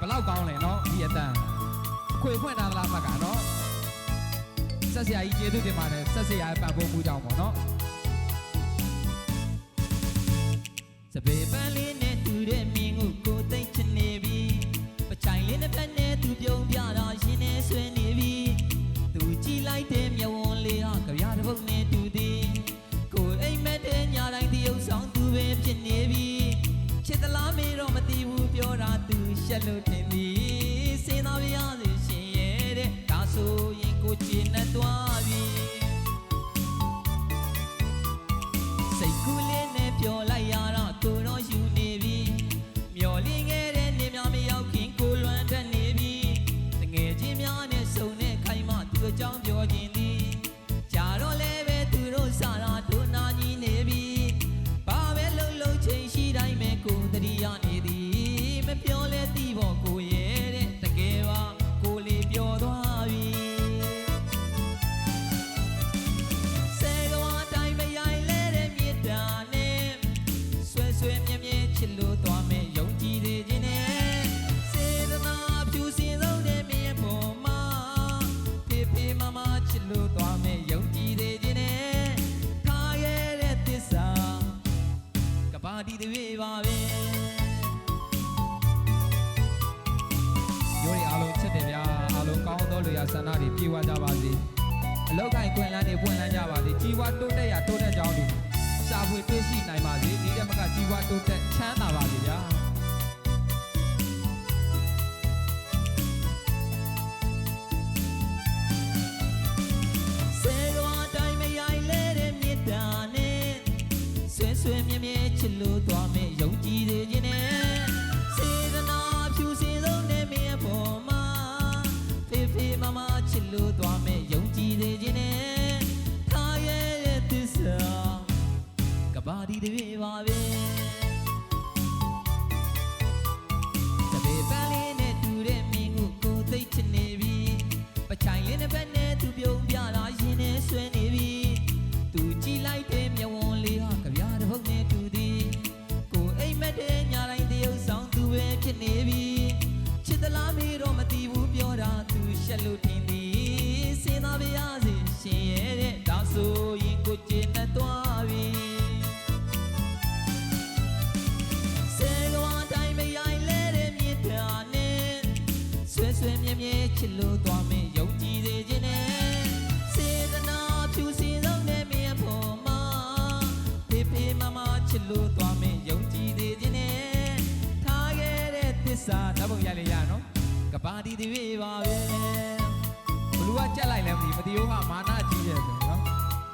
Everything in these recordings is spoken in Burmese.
ဘယ်လောက်ကောင်းလဲနော်ဒီအတန်ခွေဖွင့်တာလားမှတ်ကနော်ဆက်ဆရာကြီးကျေးဇူးတင်ပါတယ်ဆက်ဆရာရဲ့ပံ့ပိုးမှုကြောင့်ပေါ့နော်စပေပန်းလေးနဲ့တူတဲ့မြင်ကိုကိုသိမ့်ချင်နေပြီပချိုင်လေးနဲ့ဖက်နဲ့သူပြုံးပြတာရှင်နေဆွဲနေပြီသူကြည်လိုက်တဲ့မျက်ဝန်းလေးဟာကြရတဲ့ဘုတ်နဲ့တူသည်ကိုအိမ်မက်တဲ့ညာတိုင်းတရုပ်ဆောင်သူပဲဖြစ်နေပြီချစ်သလားမေတော့မသိဘူးပြောတာသူ ရှက်လို့ထင်သည်စင်သားပြရစီရှင်ရဲ့တဲ့ဒါဆိုရင်ကိုချင်နဲ့သွားပြီစိတ်ကူးလေးနဲ့ပျော်လိုက်ရတော့ကိုတော့ယူနေပြီမျော်လင့်ခဲ့တဲ့နေများမရောက်ခင်ကိုလွမ်းတတ်နေပြီတငယ်ချင်းများနဲ့စုံတဲ့ခိုင်မှသူအကြောင်းပြောခြင်း စ်လို့သွားမယ်ယုံကြည်သေးခြင်းနဲ့ထားခဲ့တဲ့သစ္စာကဘာဒီတွေပါပဲရိုးတွေအားလုံးချစ်တယ်ဗျာအားလုံးကောင်းသောလူရဆန္ဒတွေပြေဝကြပါစေအလောက်ကိုင်းကွင်လန်းတွေပွင့်လန်းကြပါစေကြီးဝါတိုးတက်ရတိုးတက်ကြောင်းတွေရှာဖွေတွေ့ရှိနိုင်ပါစေဒီတက်မကကြီးဝါတိုးတက်ချမ်းသာပါစေဗျာ လို့ထင်သည်စင်သာပြရစီရှင်ရဲ့တဲ့ဒါဆိုရင်ကိုကျင်နဲ့သွားပြီစေကဝါတိုင်းမရိုင်လဲတဲ့မြေတာနဲ့ဆွဲဆွဲမြဲမြဲချစ်လို့သွားမယ်ယုံကြည်သေးခြင်းနဲ့စေတနာဖြူစင်ဆုံးတဲ့မြေပေါ်မှာဖေဖေမမချစ်လို့သွားမယ်ယုံကြည်သေးခြင်းနဲ့ထားခဲ့တဲ့သစ္စာဓာတ်ပုံရိုက်လေးရနော်ကပါတီတွေပါပဲဘလူ ကကြက်လိုက်လဲမသိဘူးမတီယိုးကမာနကြီးတယ်ဆိုနော်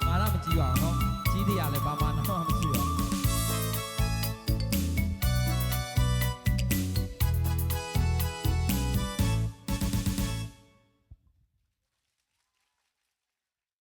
မာနမကြီးပါဘူးနော်ကြီးသေးရလဲဘာမာနမှမ